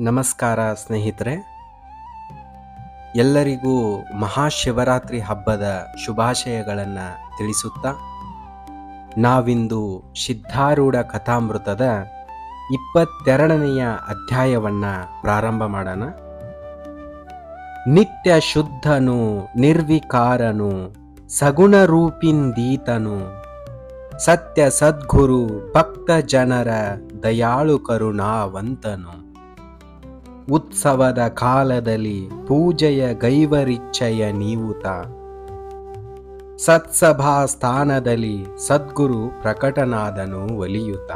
ನಮಸ್ಕಾರ ಸ್ನೇಹಿತರೆ. ಎಲ್ಲರಿಗೂ ಮಹಾಶಿವರಾತ್ರಿ ಹಬ್ಬದ ಶುಭಾಶಯಗಳನ್ನು ತಿಳಿಸುತ್ತಾ, ನಾವಿಂದು ಸಿದ್ಧಾರೂಢ ಕಥಾಮೃತದ ಇಪ್ಪತ್ತೆರಡನೆಯ ಅಧ್ಯಾಯವನ್ನು ಪ್ರಾರಂಭ ಮಾಡೋಣ. ನಿತ್ಯ ಶುದ್ಧನು, ನಿರ್ವಿಕಾರನು, ಸಗುಣ ರೂಪಿಂದೀತನು ಸತ್ಯ ಸದ್ಗುರು, ಭಕ್ತ ಜನರ ದಯಾಳು ಕರುಣಾವಂತನು. ಉತ್ಸವದ ಕಾಲದಲ್ಲಿ ಪೂಜೆಯ ಗೈವರಿಚ್ಛಯ ನೀವುತ. ಸತ್ಸಭಾ ಸ್ಥಾನದಲ್ಲಿ ಸದ್ಗುರು ಪ್ರಕಟನಾದನು ಒಲಿಯುತ.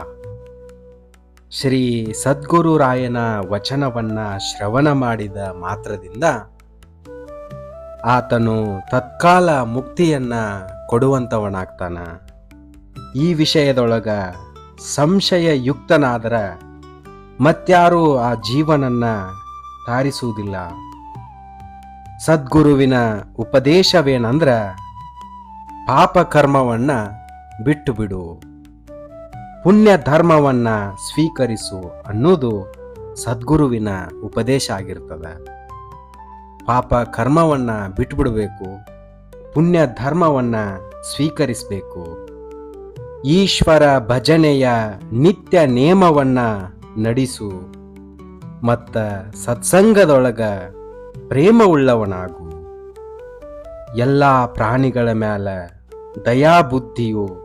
ಶ್ರೀ ಸದ್ಗುರುರಾಯನ ವಚನವನ್ನ ಶ್ರವಣ ಮಾಡಿದ ಮಾತ್ರದಿಂದ ಆತನು ತತ್ಕಾಲ ಮುಕ್ತಿಯನ್ನ ಕೊಡುವಂಥವನಾಗ್ತಾನ ಈ ವಿಷಯದೊಳಗ ಸಂಶಯಯುಕ್ತನಾದರ ಮತ್ಯಾರೂ ಆ ಜೀವನನ್ನ ತಾರಿಸುವುದಿಲ್ಲ ಸದ್ಗುರುವಿನ ಉಪದೇಶವೇನಂದ್ರ ಪಾಪ ಕರ್ಮವನ್ನ ಬಿಟ್ಟು ಬಿಡು ಪುಣ್ಯ ಧರ್ಮವನ್ನ ಸ್ವೀಕರಿಸು ಅನ್ನೋದು ಸದ್ಗುರುವಿನ ಉಪದೇಶ ಆಗಿರ್ತದೆ. ಪಾಪ ಕರ್ಮವನ್ನ ಬಿಟ್ಬಿಡಬೇಕು. ಪುಣ್ಯ ಧರ್ಮವನ್ನ ಸ್ವೀಕರಿಸಬೇಕು. ಈಶ್ವರ ಭಜನೆಯ ನಿತ್ಯ ನೇಮವನ್ನ ನಡೆಸು. ಮತ್ತ ಸತ್ಸಂಗದೊಳಗ ಪ್ರೇಮವುಳ್ಳವನಾಗು. ಎಲ್ಲ ಪ್ರಾಣಿಗಳ ಮ್ಯಾಲ ದಯಾಬುದ್ಧಿಯು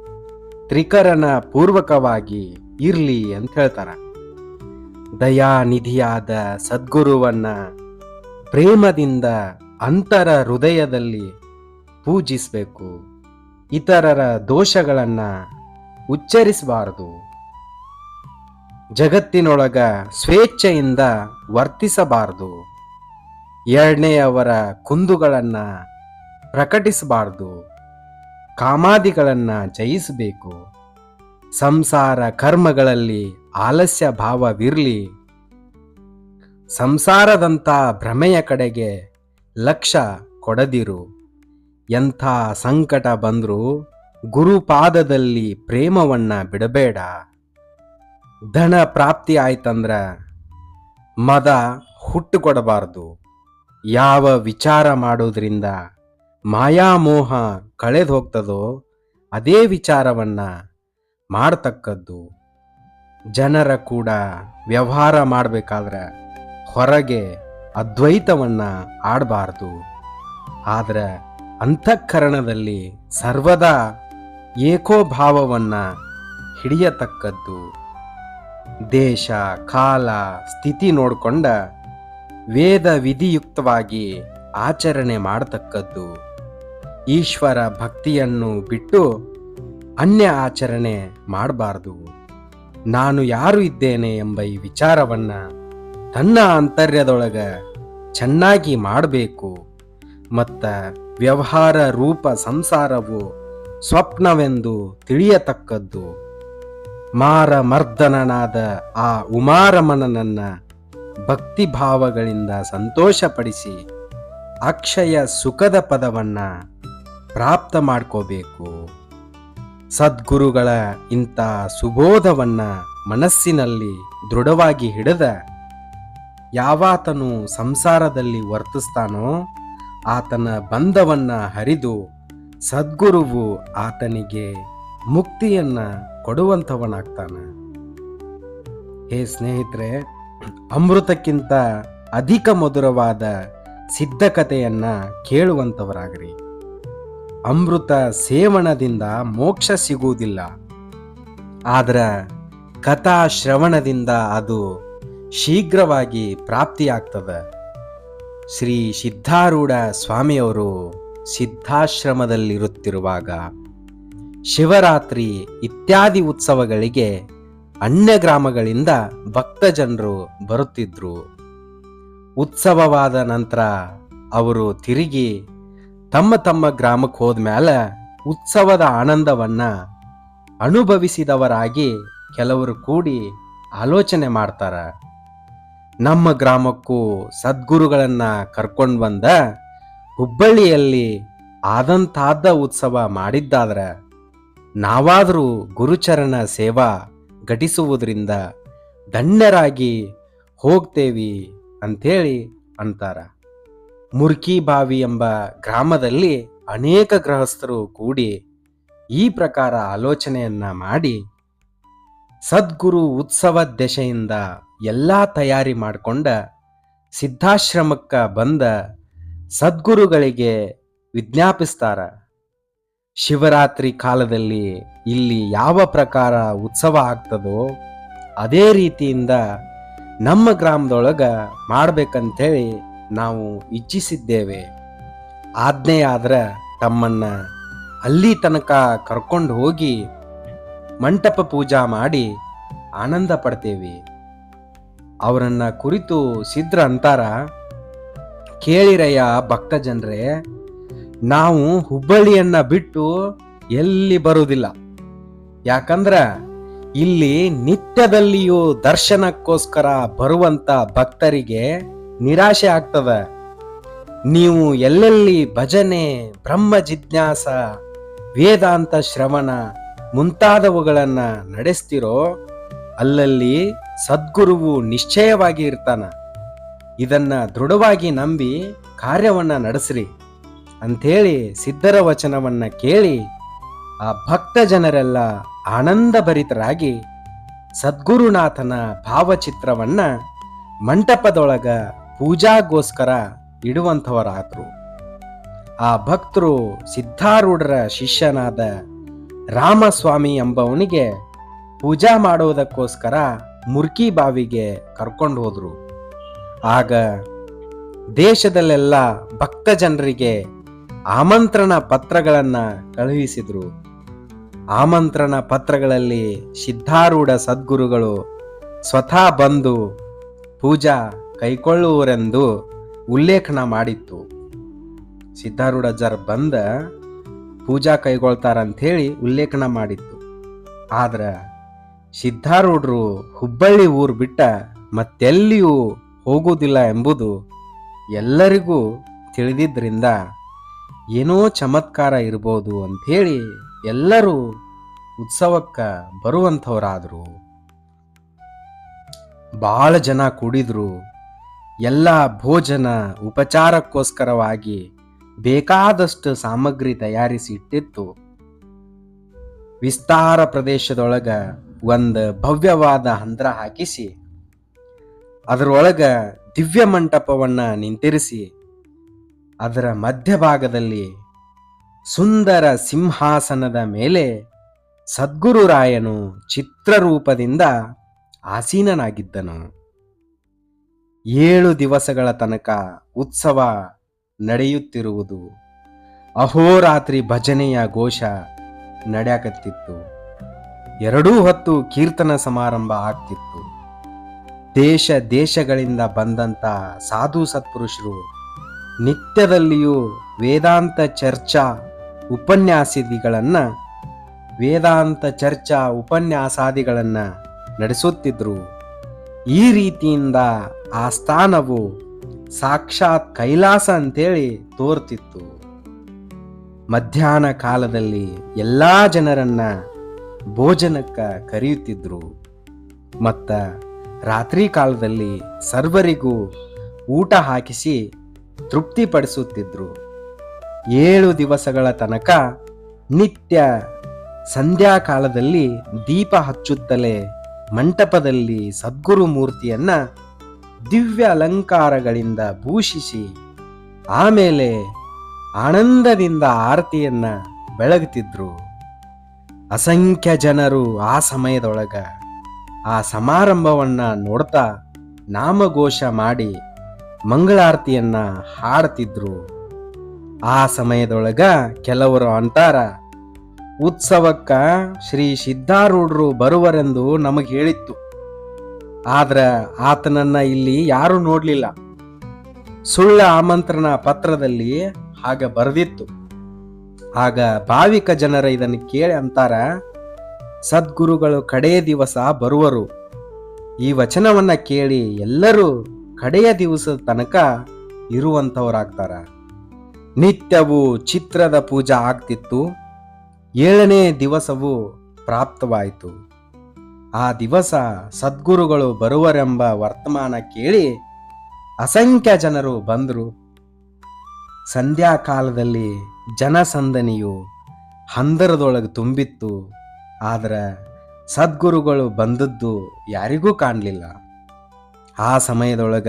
ತ್ರಿಕರಣ ಪೂರ್ವಕವಾಗಿ ಇರ್ಲಿ ಅಂತ ಹೇಳ್ತಾರ. ದಯಾನಿಧಿಯಾದ ಸದ್ಗುರುವನ್ನ ಪ್ರೇಮದಿಂದ ಅಂತರ ಹೃದಯದಲ್ಲಿ ಪೂಜಿಸಬೇಕು. ಇತರರ ದೋಷಗಳನ್ನು ಉಚ್ಚರಿಸಬಾರದು. ಜಗತ್ತಿನೊಳಗ ಸ್ವೇಚ್ಛೆಯಿಂದ ವರ್ತಿಸಬಾರದು. ಎರಡನೆಯವರ ಕುಂದುಗಳನ್ನು ಪ್ರಕಟಿಸಬಾರ್ದು. ಕಾಮಾದಿಗಳನ್ನು ಜಯಿಸಬೇಕು. ಸಂಸಾರ ಕರ್ಮಗಳಲ್ಲಿ ಆಲಸ್ಯ ಭಾವವಿರಲಿ. ಸಂಸಾರದಂಥ ಭ್ರಮೆಯ ಕಡೆಗೆ ಲಕ್ಷ್ಯ ಕೊಡದಿರು. ಎಂಥ ಸಂಕಟ ಬಂದರೂ ಗುರುಪಾದದಲ್ಲಿ ಪ್ರೇಮವನ್ನ ಬಿಡಬೇಡ. ಧನ ಪ್ರಾಪ್ತಿ ಆಯ್ತಂದ್ರ ಮದ ಹುಟ್ಟು ಕೊಡಬಾರದು ಯಾವ ವಿಚಾರ ಮಾಡೋದ್ರಿಂದ ಮಾಯಾಮೋಹ ಕಳೆದು ಹೋಗ್ತದೋ ಅದೇ ವಿಚಾರವನ್ನ ಮಾಡತಕ್ಕದ್ದು. ಜನರ ಕೂಡ ವ್ಯವಹಾರ ಮಾಡಬೇಕಾದ್ರೆ ಹೊರಗೆ ಅದ್ವೈತವನ್ನ ಆಡಬಾರ್ದು. ಆದರೆ ಅಂತಃಕರಣದಲ್ಲಿ ಸರ್ವದಾ ಏಕೋಭಾವವನ್ನು ಹಿಡಿಯತಕ್ಕದ್ದು. ದೇಶ, ಕಾಲ, ಸ್ಥಿತಿ ನೋಡಿಕೊಂಡ ವೇದ ವಿಧಿಯುಕ್ತವಾಗಿ ಆಚರಣೆ ಮಾಡತಕ್ಕದ್ದು. ಈಶ್ವರ ಭಕ್ತಿಯನ್ನು ಬಿಟ್ಟು ಅನ್ಯ ಆಚರಣೆ ಮಾಡಬಾರ್ದು. ನಾನು ಯಾರು ಇದ್ದೇನೆ ಎಂಬ ಈ ವಿಚಾರವನ್ನ ತನ್ನ ಅಂತರ್ಯದೊಳಗೆ ಚೆನ್ನಾಗಿ ಮಾಡಬೇಕು. ಮತ್ತ ವ್ಯವಹಾರ ರೂಪ ಸಂಸಾರವು ಸ್ವಪ್ನವೆಂದು ತಿಳಿಯತಕ್ಕದ್ದು. ಮಾರ ಮರ್ದನನಾದ ಆ ಉಮಾರಮನನನ್ನ ಭಕ್ತಿ ಭಾವಗಳಿಂದ ಸಂತೋಷಪಡಿಸಿ ಅಕ್ಷಯ ಸುಖದ ಪದವನ್ನ ಪ್ರಾಪ್ತ ಮಾಡ್ಕೋಬೇಕು. ಸದ್ಗುರುಗಳ ಇಂಥ ಸುಬೋಧವನ್ನ ಮನಸ್ಸಿನಲ್ಲಿ ದೃಢವಾಗಿ ಹಿಡಿದ ಯಾವಾತನು ಸಂಸಾರದಲ್ಲಿ ವರ್ತಿಸ್ತಾನೋ ಆತನ ಬಂಧವನ್ನ ಹರಿದು ಸದ್ಗುರುವು ಆತನಿಗೆ ಮುಕ್ತಿಯನ್ನ ಕೊಡುವಂಥವನಾಗ್ತಾನ. ಹೇ ಸ್ನೇಹಿತರೆ, ಅಮೃತಕ್ಕಿಂತ ಅಧಿಕ ಮಧುರವಾದ ಸಿದ್ಧಕತೆಯನ್ನ ಕೇಳುವಂಥವರಾಗ್ರಿ. ಅಮೃತ ಸೇವನದಿಂದ ಮೋಕ್ಷ ಸಿಗುವುದಿಲ್ಲ. ಆದರೆ ಕಥಾ ಶ್ರವಣದಿಂದ ಅದು ಶೀಘ್ರವಾಗಿ ಪ್ರಾಪ್ತಿಯಾಗ್ತದೆ. ಶ್ರೀ ಸಿದ್ಧಾರೂಢ ಸ್ವಾಮಿಯವರು ಸಿದ್ಧಾಶ್ರಮದಲ್ಲಿರುತ್ತಿರುವಾಗ ಶಿವರಾತ್ರಿ ಇತ್ಯಾದಿ ಉತ್ಸವಗಳಿಗೆ ಅನ್ಯ ಗ್ರಾಮಗಳಿಂದ ಭಕ್ತ ಜನರು ಬರುತ್ತಿದ್ರು. ಉತ್ಸವವಾದ ನಂತರ ಅವರು ತಿರುಗಿ ತಮ್ಮ ತಮ್ಮ ಗ್ರಾಮಕ್ಕೆ ಹೋದ್ಮೇಲೆ ಉತ್ಸವದ ಆನಂದವನ್ನ ಅನುಭವಿಸಿದವರಾಗಿ ಕೆಲವರು ಕೂಡಿ ಆಲೋಚನೆ ಮಾಡ್ತಾರ. ನಮ್ಮ ಗ್ರಾಮಕ್ಕೂ ಸದ್ಗುರುಗಳನ್ನ ಕರ್ಕೊಂಡು ಬಂದ ಹುಬ್ಬಳ್ಳಿಯಲ್ಲಿ ಆದಂತಾದ ಉತ್ಸವ ಮಾಡಿದ್ದಾದ್ರ ನಾವಾದರೂ ಗುರುಚರಣ ಸೇವಾ ಘಟಿಸುವುದರಿಂದ ಧನ್ಯರಾಗಿ ಹೋಗ್ತೇವಿ ಅಂಥೇಳಿ ಅಂತಾರ. ಮುರ್ಕಿ ಬಾವಿ ಎಂಬ ಗ್ರಾಮದಲ್ಲಿ ಅನೇಕ ಗೃಹಸ್ಥರು ಕೂಡಿ ಈ ಪ್ರಕಾರ ಆಲೋಚನೆಯನ್ನ ಮಾಡಿ ಸದ್ಗುರು ಉತ್ಸವ ದೆಶೆಯಿಂದ ಎಲ್ಲ ತಯಾರಿ ಮಾಡಿಕೊಂಡ ಸಿದ್ಧಾಶ್ರಮಕ್ಕ ಬಂದ ಸದ್ಗುರುಗಳಿಗೆ ವಿಜ್ಞಾಪಿಸ್ತಾರ. ಶಿವರಾತ್ರಿ ಕಾಲದಲ್ಲಿ ಇಲ್ಲಿ ಯಾವ ಪ್ರಕಾರ ಉತ್ಸವ ಆಗ್ತದೋ ಅದೇ ರೀತಿಯಿಂದ ನಮ್ಮ ಗ್ರಾಮದೊಳಗ ಮಾಡ್ಬೇಕಂತೇಳಿ ನಾವು ಇಚ್ಛಿಸಿದ್ದೇವೆ. ಆಜ್ಞೆ ಆದ್ರೆ ತಮ್ಮನ್ನ ಅಲ್ಲಿ ತನಕ ಕರ್ಕೊಂಡು ಹೋಗಿ ಮಂಟಪ ಪೂಜಾ ಮಾಡಿ ಆನಂದ ಪಡ್ತೇವೆ. ಅವರನ್ನು ಕುರಿತು ಸಿದ್ರ ಅಂತಾರ, ಕೇಳಿರಯ್ಯ ಭಕ್ತ ಜನರೇ ನಾವು ಹುಬ್ಬಳ್ಳಿಯನ್ನ ಬಿಟ್ಟು ಎಲ್ಲಿ ಬರುವುದಿಲ್ಲ. ಯಾಕಂದ್ರ ಇಲ್ಲಿ ನಿತ್ಯದಲ್ಲಿಯೂ ದರ್ಶನಕ್ಕೋಸ್ಕರ ಬರುವಂತ ಭಕ್ತರಿಗೆ ನಿರಾಶೆ ಆಗ್ತದ. ನೀವು ಎಲ್ಲೆಲ್ಲಿ ಭಜನೆ, ಬ್ರಹ್ಮ ಜಿಜ್ಞಾಸ, ವೇದಾಂತ ಶ್ರವಣ ಮುಂತಾದವುಗಳನ್ನ ನಡೆಸ್ತಿರೋ ಅಲ್ಲಲ್ಲಿ ಸದ್ಗುರುವು ನಿಶ್ಚಯವಾಗಿ ಇರ್ತಾನ. ಇದನ್ನ ದೃಢವಾಗಿ ನಂಬಿ ಕಾರ್ಯವನ್ನ ನಡೆಸ್ರಿ. ಅಂಥೇಳಿ ಸಿದ್ಧರ ವಚನವನ್ನ ಕೇಳಿ ಆ ಭಕ್ತ ಜನರೆಲ್ಲ ಆನಂದಭರಿತರಾಗಿ ಸದ್ಗುರುನಾಥನ ಭಾವಚಿತ್ರವನ್ನ ಮಂಟಪದೊಳಗ ಪೂಜಾಗೋಸ್ಕರ ಇಡುವಂಥವರಾದ್ರು. ಆ ಭಕ್ತರು ಸಿದ್ಧಾರೂಢರ ಶಿಷ್ಯನಾದ ರಾಮಸ್ವಾಮಿ ಎಂಬವನಿಗೆ ಪೂಜಾ ಮಾಡುವುದಕ್ಕೋಸ್ಕರ ಮುರ್ಕಿ ಬಾವಿಗೆ ಕರ್ಕೊಂಡು ಹೋದರು. ಆಗ ದೇಶದಲ್ಲೆಲ್ಲ ಭಕ್ತ ಜನರಿಗೆ ಆಮಂತ್ರಣ ಪತ್ರಗಳನ್ನ ಕಳುಹಿಸಿದ್ರು. ಆಮಂತ್ರಣ ಪತ್ರಗಳಲ್ಲಿ ಸಿದ್ಧಾರೂಢ ಸದ್ಗುರುಗಳು ಸ್ವತಃ ಬಂದು ಪೂಜಾ ಕೈಕೊಳ್ಳುವರೆಂದು ಉಲ್ಲೇಖನ ಮಾಡಿತ್ತು. ಸಿದ್ಧಾರೂಢ ಜರ್ ಬಂದ ಪೂಜಾ ಕೈಗೊಳ್ತಾರಂಥೇಳಿ ಉಲ್ಲೇಖನ ಮಾಡಿತ್ತು. ಆದ್ರೆ ಸಿದ್ಧಾರೂಢರು ಹುಬ್ಬಳ್ಳಿ ಊರು ಬಿಟ್ಟ ಮತ್ತೆಲ್ಲಿಯೂ ಹೋಗುವುದಿಲ್ಲ ಎಂಬುದು ಎಲ್ಲರಿಗೂ ತಿಳಿದಿದ್ದರಿಂದ ಏನೋ ಚಮತ್ಕಾರ ಇರ್ಬೋದು ಅಂಥೇಳಿ ಎಲ್ಲರೂ ಉತ್ಸವಕ್ಕೆ ಬರುವಂಥವರಾದರು. ಭಾಳ ಜನ ಕೂಡಿದ್ರು. ಎಲ್ಲ ಭೋಜನ ಉಪಚಾರಕ್ಕೋಸ್ಕರವಾಗಿ ಬೇಕಾದಷ್ಟು ಸಾಮಗ್ರಿ ತಯಾರಿಸಿ ಇಟ್ಟಿತ್ತು. ವಿಸ್ತಾರ ಪ್ರದೇಶದೊಳಗ ಒಂದು ಭವ್ಯವಾದ ಹಂದ್ರ ಹಾಕಿಸಿ, ಅದರೊಳಗ ದಿವ್ಯ ಮಂಟಪವನ್ನ ನಿಂತಿರಿಸಿ ಅದರ ಮಧ್ಯಭಾಗದಲ್ಲಿ ಸುಂದರ ಸಿಂಹಾಸನದ ಮೇಲೆ ಸದ್ಗುರುರಾಯನು ಚಿತ್ರರೂಪದಿಂದ ಆಸೀನನಾಗಿದ್ದನು. ಏಳು ದಿವಸಗಳ ತನಕ ಉತ್ಸವ ನಡೆಯುತ್ತಿರುವುದು ಅಹೋರಾತ್ರಿ ಭಜನೆಯ ಘೋಷ ನಡೆಯಕತ್ತಿತ್ತು. ಎರಡೂ ಹೊತ್ತು ಕೀರ್ತನ ಸಮಾರಂಭ ಆಗ್ತಿತ್ತು. ದೇಶ ದೇಶಗಳಿಂದ ಬಂದಂತ ಸಾಧು ಸತ್ಪುರುಷರು ನಿತ್ಯದಲ್ಲಿಯೂ ವೇದಾಂತ ಚರ್ಚಾ ಉಪನ್ಯಾಸಿದಿಗಳನ್ನು ವೇದಾಂತ ಚರ್ಚಾ ಉಪನ್ಯಾಸಾದಿಗಳನ್ನು ನಡೆಸುತ್ತಿದ್ದರು ಈ ರೀತಿಯಿಂದ ಆ ಸ್ಥಾನವು ಸಾಕ್ಷಾತ್ ಕೈಲಾಸ ಅಂತೇಳಿ ತೋರ್ತಿತ್ತು. ಮಧ್ಯಾಹ್ನ ಕಾಲದಲ್ಲಿ ಎಲ್ಲ ಜನರನ್ನ ಭೋಜನಕ್ಕೆ ಕರೆಯುತ್ತಿದ್ದರು ಮತ್ತು ರಾತ್ರಿ ಕಾಲದಲ್ಲಿ ಸರ್ವರಿಗೂ ಊಟ ಹಾಕಿಸಿ ತೃಪ್ತಿಪಡಿಸುತ್ತಿದ್ರು. ಏಳು ದಿವಸಗಳ ತನಕ ನಿತ್ಯ ಸಂಧ್ಯಾಕಾಲದಲ್ಲಿ ದೀಪ ಹಚ್ಚುತ್ತಲೇ ಮಂಟಪದಲ್ಲಿ ಸದ್ಗುರು ಮೂರ್ತಿಯನ್ನ ದಿವ್ಯ ಅಲಂಕಾರಗಳಿಂದ ಭೂಷಿಸಿ ಆಮೇಲೆ ಆನಂದದಿಂದ ಆರತಿಯನ್ನ ಬೆಳಗುತ್ತಿದ್ರು. ಅಸಂಖ್ಯ ಜನರು ಆ ಸಮಯದೊಳಗ ಆ ಸಮಾರಂಭವನ್ನ ನೋಡ್ತಾ ನಾಮಘೋಷ ಮಾಡಿ ಮಂಗಳಾರತಿಯನ್ನ ಹಾಡ್ತಿದ್ರು. ಆ ಸಮಯದೊಳಗ ಕೆಲವರು ಅಂತಾರ, ಉತ್ಸವಕ್ಕ ಶ್ರೀ ಸಿದ್ಧಾರೂಢರು ಬರುವರೆಂದು ನಮಗೆ ಹೇಳಿತ್ತು. ಆದ್ರ ಆತನನ್ನ ಇಲ್ಲಿ ಯಾರು ನೋಡ್ಲಿಲ್ಲ. ಸುಳ್ಳ ಆಮಂತ್ರಣ ಪತ್ರದಲ್ಲಿ ಆಗ ಬರೆದಿತ್ತು. ಆಗ ಭಾವಿಕ ಜನರ ಇದನ್ನು ಕೇಳಿ ಅಂತಾರ, ಸದ್ಗುರುಗಳು ಕಡೇ ದಿವಸ ಬರುವರು. ಈ ವಚನವನ್ನ ಕೇಳಿ ಎಲ್ಲರೂ ಕಡೆಯ ದಿವಸದ ತನಕ ಇರುವಂಥವರಾಗ್ತಾರ. ನಿತ್ಯವೂ ಚಿತ್ರದ ಪೂಜಾ ಆಗ್ತಿತ್ತು. ಏಳನೇ ದಿವಸವು ಪ್ರಾಪ್ತವಾಯಿತು. ಆ ದಿವಸ ಸದ್ಗುರುಗಳು ಬರುವರೆಂಬ ವರ್ತಮಾನ ಕೇಳಿ ಅಸಂಖ್ಯ ಜನರು ಬಂದರು. ಸಂಧ್ಯಾಕಾಲದಲ್ಲಿ ಜನಸಂದನಿಯು ಹಂದರದೊಳಗೆ ತುಂಬಿತ್ತು. ಆದರೆ ಸದ್ಗುರುಗಳು ಬಂದದ್ದು ಯಾರಿಗೂ ಕಾಣಲಿಲ್ಲ. ಆ ಸಮಯದೊಳಗ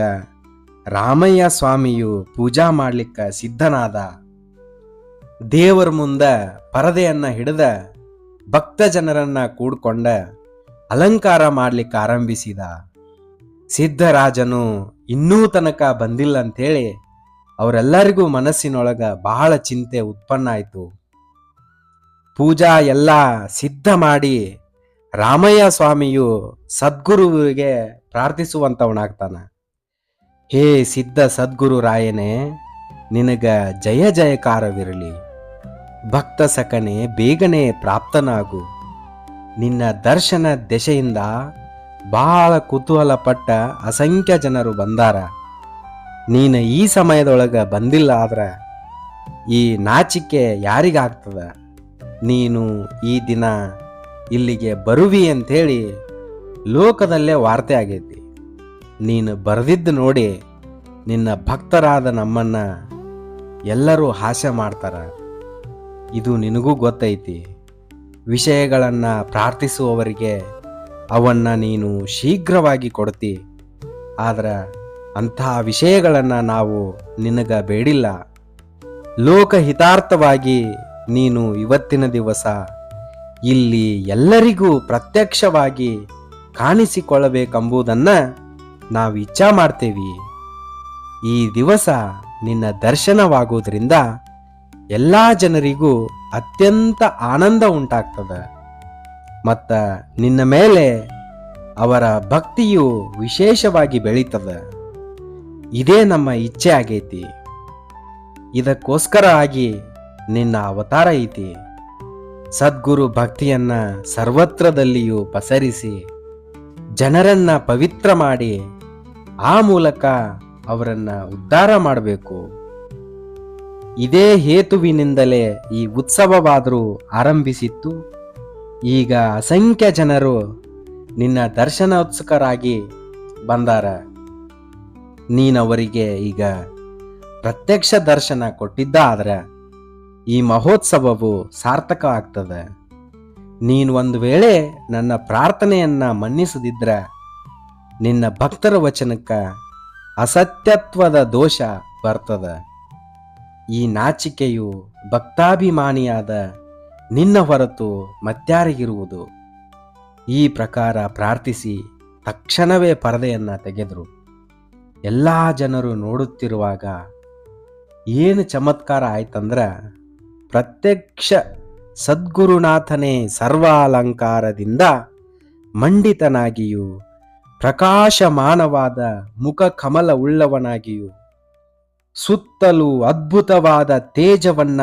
ರಾಮಯ್ಯ ಸ್ವಾಮಿಯು ಪೂಜಾ ಮಾಡ್ಲಿಕ್ಕೆ ಸಿದ್ಧನಾದ. ದೇವರ ಮುಂದೆ ಪರದೆಯನ್ನ ಹಿಡಿದ ಭಕ್ತ ಜನರನ್ನ ಕೂಡ್ಕೊಂಡ ಅಲಂಕಾರ ಮಾಡಲಿಕ್ಕೆ ಆರಂಭಿಸಿದ. ಸಿದ್ಧರಾಜನು ಇನ್ನೂ ತನಕ ಬಂದಿಲ್ಲ ಅಂತೇಳಿ ಅವರೆಲ್ಲರಿಗೂ ಮನಸ್ಸಿನೊಳಗ ಬಹಳ ಚಿಂತೆ ಉತ್ಪನ್ನ ಆಯಿತು. ಪೂಜಾ ಎಲ್ಲ ಸಿದ್ಧ ಮಾಡಿ ರಾಮಯ್ಯ ಸ್ವಾಮಿಯು ಸದ್ಗುರುವಿಗೆ ಪ್ರಾರ್ಥಿಸುವಂತವನಾಗ್ತಾನ. ಹೇ ಸಿದ್ಧ ಸದ್ಗುರು ರಾಯನೇ, ನಿನಗ ಜಯ ಜಯಕಾರವಿರಲಿ. ಭಕ್ತ ಸಕನೆ ಬೇಗನೆ ಪ್ರಾಪ್ತನಾಗು. ನಿನ್ನ ದರ್ಶನ ದೆಸೆಯಿಂದ ಬಹಳ ಕುತೂಹಲ ಪಟ್ಟ ಅಸಂಖ್ಯ ಜನರು ಬಂದಾರ. ನೀನು ಈ ಸಮಯದೊಳಗೆ ಬಂದಿಲ್ಲ ಆದ್ರೆ ಈ ನಾಚಿಕೆ ಯಾರಿಗಾಗ್ತದ? ನೀನು ಈ ದಿನ ಇಲ್ಲಿಗೆ ಬರುವಿ ಅಂಥೇಳಿ ಲೋಕದಲ್ಲೇ ವಾರ್ತೆ ಆಗೈತಿ. ನೀನು ಬರೆದಿದ್ದು ನೋಡಿ ನಿನ್ನ ಭಕ್ತರಾದ ನಮ್ಮನ್ನ ಎಲ್ಲರೂ ಹಾಸ್ಯ ಮಾಡ್ತಾರ. ಇದು ನಿನಗೂ ಗೊತ್ತೈತಿ. ವಿಷಯಗಳನ್ನು ಪ್ರಾರ್ಥಿಸುವವರಿಗೆ ಅವನ್ನ ನೀನು ಶೀಘ್ರವಾಗಿ ಕೊಡ್ತಿ. ಆದರೆ ಅಂತಹ ವಿಷಯಗಳನ್ನು ನಾವು ನಿನಗ ಬೇಡಿಲ್ಲ. ಲೋಕಹಿತಾರ್ಥವಾಗಿ ನೀನು ಇವತ್ತಿನ ದಿವಸ ಇಲ್ಲಿ ಎಲ್ಲರಿಗೂ ಪ್ರತ್ಯಕ್ಷವಾಗಿ ಕಾಣಿಸಿಕೊಳ್ಳಬೇಕೆಂಬುದನ್ನ ನಾವು ಇಚ್ಛಾ ಮಾಡ್ತೇವಿ. ಈ ದಿವಸ ನಿನ್ನ ದರ್ಶನವಾಗುವುದರಿಂದ ಎಲ್ಲ ಜನರಿಗೂ ಅತ್ಯಂತ ಆನಂದ ಉಂಟಾಗ್ತದೆ. ಮತ್ತು ನಿನ್ನ ಮೇಲೆ ಅವರ ಭಕ್ತಿಯು ವಿಶೇಷವಾಗಿ ಬೆಳೀತದೆ. ಇದೇ ನಮ್ಮ ಇಚ್ಛೆ ಆಗೈತಿ. ಇದಕ್ಕೋಸ್ಕರ ಆಗಿ ನಿನ್ನ ಅವತಾರ ಐತಿ. ಸದ್ಗುರು ಭಕ್ತಿಯನ್ನು ಸರ್ವತ್ರದಲ್ಲಿಯೂ ಪಸರಿಸಿ ಜನರನ್ನ ಪವಿತ್ರ ಮಾಡಿ ಆ ಮೂಲಕ ಅವರನ್ನ ಉದ್ಧಾರ ಮಾಡಬೇಕು. ಇದೇ ಹೇತುವಿನಿಂದಲೇ ಈ ಉತ್ಸವವಾದರೂ ಆರಂಭಿಸಿತ್ತು. ಈಗ ಅಸಂಖ್ಯ ಜನರು ನಿನ್ನ ದರ್ಶನೋತ್ಸುಕರಾಗಿ ಬಂದಾರ. ನೀನವರಿಗೆ ಈಗ ಪ್ರತ್ಯಕ್ಷ ದರ್ಶನ ಕೊಟ್ಟಿದ್ದ ಆದ್ರೆ ಈ ಮಹೋತ್ಸವವು ಸಾರ್ಥಕ ಆಗ್ತದೆ. ನೀನು ಒಂದು ವೇಳೆ ನನ್ನ ಪ್ರಾರ್ಥನೆಯನ್ನ ಮನ್ನಿಸದಿದ್ರ ನಿನ್ನ ಭಕ್ತರ ವಚನಕ್ಕ ಅಸತ್ಯತ್ವದ ದೋಷ ಬರ್ತದ. ಈ ನಾಚಿಕೆಯು ಭಕ್ತಾಭಿಮಾನಿಯಾದ ನಿನ್ನ ಹೊರತು ಮತ್ಯಾರಿಗಿರುವುದು. ಈ ಪ್ರಕಾರ ಪ್ರಾರ್ಥಿಸಿ ತಕ್ಷಣವೇ ಪರದೆಯನ್ನ ತೆಗೆದರು. ಎಲ್ಲ ಜನರು ನೋಡುತ್ತಿರುವಾಗ ಏನು ಚಮತ್ಕಾರ ಆಯ್ತಂದ್ರೆ ಪ್ರತ್ಯಕ್ಷ ಸದ್ಗುರುನಾಥನೇ ಸರ್ವಾಲಂಕಾರದಿಂದ ಮಂಡಿತನಾಗಿಯೂ ಪ್ರಕಾಶಮಾನವಾದ ಮುಖ ಕಮಲ ಉಳ್ಳವನಾಗಿಯೂ ಸುತ್ತಲೂ ಅದ್ಭುತವಾದ ತೇಜವನ್ನ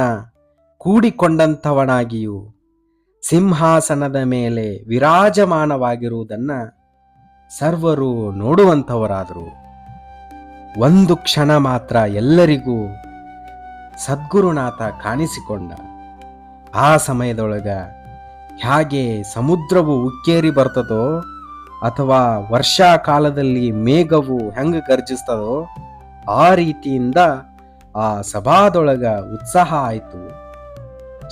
ಕೂಡಿಕೊಂಡಂಥವನಾಗಿಯೂ ಸಿಂಹಾಸನದ ಮೇಲೆ ವಿರಾಜಮಾನವಾಗಿರುವುದನ್ನ ಸರ್ವರು ನೋಡುವಂಥವರಾದರು. ಒಂದು ಕ್ಷಣ ಮಾತ್ರ ಎಲ್ಲರಿಗೂ ಸದ್ಗುರುನಾಥ ಕಾಣಿಸಿಕೊಂಡ. ಆ ಸಮಯದೊಳಗೆ ಹೇಗೆ ಸಮುದ್ರವು ಉಕ್ಕೇರಿ ಬರ್ತದೋ ಅಥವಾ ವರ್ಷಾ ಕಾಲದಲ್ಲಿ ಮೇಘವು ಹೆಂಗೆ ಗರ್ಜಿಸ್ತದೋ ಆ ರೀತಿಯಿಂದ ಆ ಸಭಾದೊಳಗ ಉತ್ಸಾಹ ಆಯಿತು.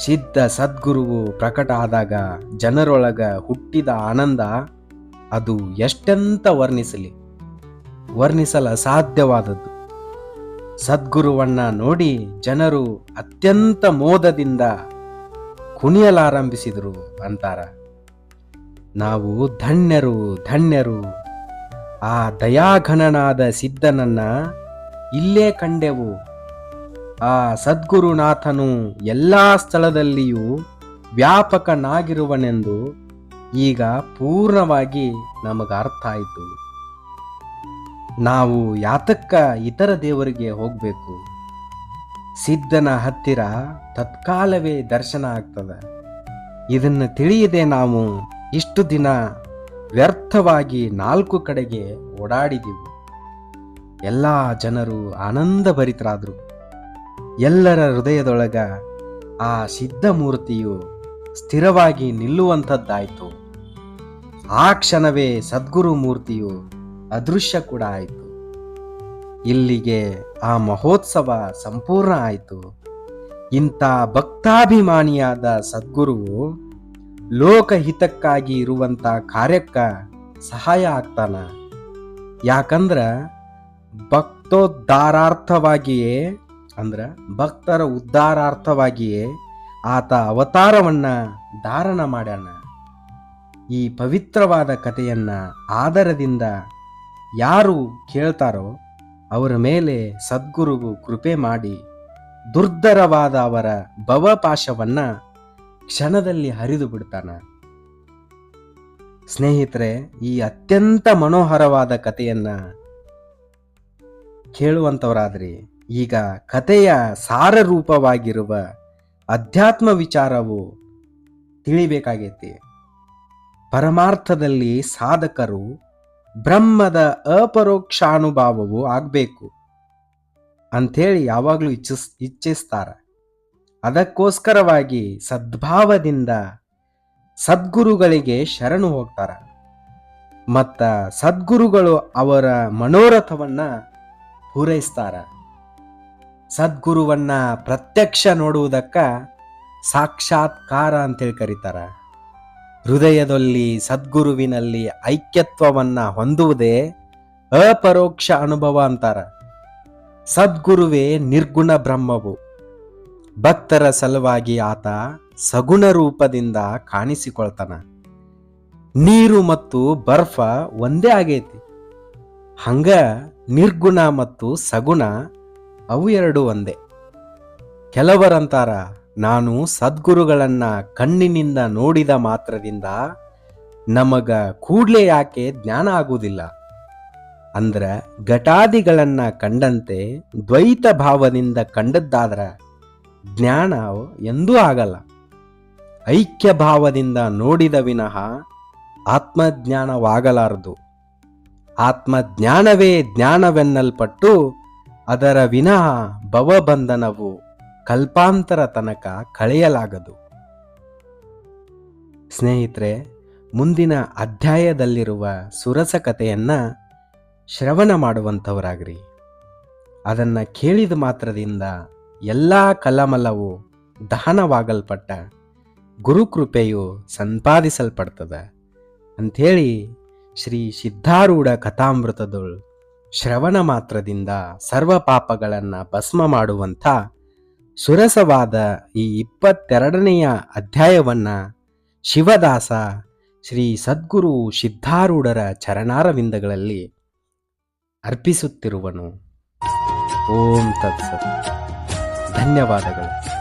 ಸಿದ್ಧ ಸದ್ಗುರುವು ಪ್ರಕಟ ಆದಾಗ ಜನರೊಳಗ ಹುಟ್ಟಿದ ಆನಂದ ಅದು ಎಷ್ಟೆಂತ ವರ್ಣಿಸಲಿ. ವರ್ಣಿಸಲ ಸಾಧ್ಯವಾದದ್ದು. ಸದ್ಗುರುವನ್ನ ನೋಡಿ ಜನರು ಅತ್ಯಂತ ಮೋದದಿಂದ ಕುಣಿಯಲಾರಂಭಿಸಿದರು ಅಂತಾರ. ನಾವು ಧನ್ಯರು ಧನ್ಯರು. ಆ ದಯಾಘನನಾದ ಸಿದ್ಧನನ್ನ ಇಲ್ಲೇ ಕಂಡೆವು. ಆ ಸದ್ಗುರುನಾಥನು ಎಲ್ಲ ಸ್ಥಳದಲ್ಲಿಯೂ ವ್ಯಾಪಕನಾಗಿರುವನೆಂದು ಈಗ ಪೂರ್ಣವಾಗಿ ನಮಗೆ ಅರ್ಥ ಆಯಿತು ನಾವು ಯಾತಕ್ಕ ಇತರ ದೇವರಿಗೆ ಹೋಗಬೇಕು? ಸಿದ್ಧನ ಹತ್ತಿರ ತತ್ಕಾಲವೇ ದರ್ಶನ ಆಗ್ತದೆ. ಇದನ್ನು ತಿಳಿಯದೆ ನಾವು ಇಷ್ಟು ದಿನ ವ್ಯರ್ಥವಾಗಿ ನಾಲ್ಕು ಕಡೆಗೆ ಓಡಾಡಿದೆವು. ಎಲ್ಲ ಜನರು ಆನಂದಭರಿತರಾದರು. ಎಲ್ಲರ ಹೃದಯದೊಳಗ ಆ ಸಿದ್ಧ ಮೂರ್ತಿಯು ಸ್ಥಿರವಾಗಿ ನಿಲ್ಲುವಂಥದ್ದಾಯಿತು. ಆ ಕ್ಷಣವೇ ಸದ್ಗುರು ಮೂರ್ತಿಯು ಅದೃಶ್ಯ ಕೂಡ ಆಯಿತು. ಇಲ್ಲಿಗೆ ಆ ಮಹೋತ್ಸವ ಸಂಪೂರ್ಣ ಆಯಿತು. ಇಂಥ ಭಕ್ತಾಭಿಮಾನಿಯಾದ ಸದ್ಗುರುವು ಲೋಕಹಿತಕ್ಕಾಗಿ ಇರುವಂಥ ಕಾರ್ಯಕ್ಕ ಸಹಾಯ ಆಗ್ತಾನ. ಯಾಕಂದ್ರ ಭಕ್ತೋದ್ಧಾರಾರ್ಥವಾಗಿಯೇ ಅಂದ್ರ ಭಕ್ತರ ಉದ್ಧಾರಾರ್ಥವಾಗಿಯೇ ಆತ ಅವತಾರವನ್ನ ಧಾರಣ ಮಾಡ್ಯಾನ. ಈ ಪವಿತ್ರವಾದ ಕಥೆಯನ್ನ ಆದರದಿಂದ ಯಾರು ಕೇಳ್ತಾರೋ ಅವರ ಮೇಲೆ ಸದ್ಗುರುವು ಕೃಪೆ ಮಾಡಿ ದುರ್ಧರವಾದ ಅವರ ಭವಪಾಶವನ್ನ ಕ್ಷಣದಲ್ಲಿ ಹರಿದು ಬಿಡ್ತಾನ. ಸ್ನೇಹಿತರೆ, ಈ ಅತ್ಯಂತ ಮನೋಹರವಾದ ಕಥೆಯನ್ನ ಕೇಳುವಂಥವರಾದ್ರಿ ಈಗ ಕಥೆಯ ಸಾರರೂಪವಾಗಿರುವ ಅಧ್ಯಾತ್ಮ ವಿಚಾರವು ತಿಳಿಬೇಕಾಗೈತಿ. ಪರಮಾರ್ಥದಲ್ಲಿ ಸಾಧಕರು ಬ್ರಹ್ಮದ ಅಪರೋಕ್ಷಾನುಭಾವವು ಆಗಬೇಕು ಅಂಥೇಳಿ ಯಾವಾಗಲೂ ಇಚ್ಛಿಸ್, ಇಚ್ಛಿಸ್ತಾರ. ಅದಕ್ಕೋಸ್ಕರವಾಗಿ ಸದ್ಭಾವದಿಂದ ಸದ್ಗುರುಗಳಿಗೆ ಶರಣು ಹೋಗ್ತಾರ. ಮತ್ತ ಸದ್ಗುರುಗಳು ಅವರ ಮನೋರಥವನ್ನ ಪೂರೈಸ್ತಾರ. ಸದ್ಗುರುವನ್ನ ಪ್ರತ್ಯಕ್ಷ ನೋಡುವುದಕ್ಕ ಸಾಕ್ಷಾತ್ಕಾರ ಅಂತೇಳಿ ಕರೀತಾರ. ಹೃದಯದಲ್ಲಿ, ಸದ್ಗುರುವಿನಲ್ಲಿ ಐಕ್ಯತ್ವವನ್ನು ಹೊಂದುವುದೇ ಅಪರೋಕ್ಷ ಅನುಭವ ಅಂತಾರ. ಸದ್ಗುರುವೇ ನಿರ್ಗುಣ ಬ್ರಹ್ಮವು. ಭಕ್ತರ ಸಲುವಾಗಿ ಆತ ಸಗುಣ ರೂಪದಿಂದ ಕಾಣಿಸಿಕೊಳ್ತಾನ. ನೀರು ಮತ್ತು ಬರ್ಫ ಒಂದೇ ಆಗೈತಿ. ಹಂಗ ನಿರ್ಗುಣ ಮತ್ತು ಸಗುಣ ಅವು ಎರಡು ಒಂದೇ. ಕೆಲವರಂತಾರ ನಾನು ಸದ್ಗುರುಗಳನ್ನು ಕಣ್ಣಿನಿಂದ ನೋಡಿದ ಮಾತ್ರದಿಂದ ನಮಗ ಕೂಡಲೇ ಯಾಕೆ ಜ್ಞಾನ ಆಗುವುದಿಲ್ಲ? ಅಂದ್ರೆ ಘಟಾದಿಗಳನ್ನ ಕಂಡಂತೆ ದ್ವೈತ ಭಾವದಿಂದ ಕಂಡದ್ದಾದ್ರ ಜ್ಞಾನ ಎಂದೂ ಆಗಲ್ಲ. ಐಕ್ಯ ಭಾವದಿಂದ ನೋಡಿದ ವಿನಃ ಆತ್ಮಜ್ಞಾನವಾಗಲಾರದು. ಆತ್ಮಜ್ಞಾನವೇ ಜ್ಞಾನವೆನ್ನಲ್ಪಟ್ಟು ಅದರ ವಿನಃ ಭವಬಂಧನವು ಕಲ್ಪಾಂತರ ತನಕ ಕಳೆಯಲಾಗದು. ಸ್ನೇಹಿತರೆ, ಮುಂದಿನ ಅಧ್ಯಾಯದಲ್ಲಿರುವ ಸುರಸ ಕಥೆಯನ್ನು ಶ್ರವಣ ಮಾಡುವಂಥವರಾಗ್ರಿ. ಅದನ್ನು ಕೇಳಿದ ಮಾತ್ರದಿಂದ ಎಲ್ಲ ಕಲಮಲವು ದಹನವಾಗಲ್ಪಟ್ಟ ಗುರುಕೃಪೆಯು ಸಂಪಾದಿಸಲ್ಪಡ್ತದೆ. ಅಂಥೇಳಿ ಶ್ರೀ ಸಿದ್ಧಾರೂಢ ಕಥಾಮೃತದೊಳು ಶ್ರವಣ ಮಾತ್ರದಿಂದ ಸರ್ವ ಪಾಪಗಳನ್ನು ಭಸ್ಮ ಮಾಡುವಂಥ ಸುರಸವಾದ ಈ ಇಪ್ಪತ್ತೆರಡನೆಯ ಅಧ್ಯಾಯವನ್ನ ಶಿವದಾಸ ಶ್ರೀ ಸದ್ಗುರು ಸಿದ್ಧಾರೂಢರ ಚರಣಾರವಿಂದಗಳಲ್ಲಿ ಅರ್ಪಿಸುತ್ತಿರುವನು. ಓಂ ತತ್ಸತ್. ಧನ್ಯವಾದಗಳು.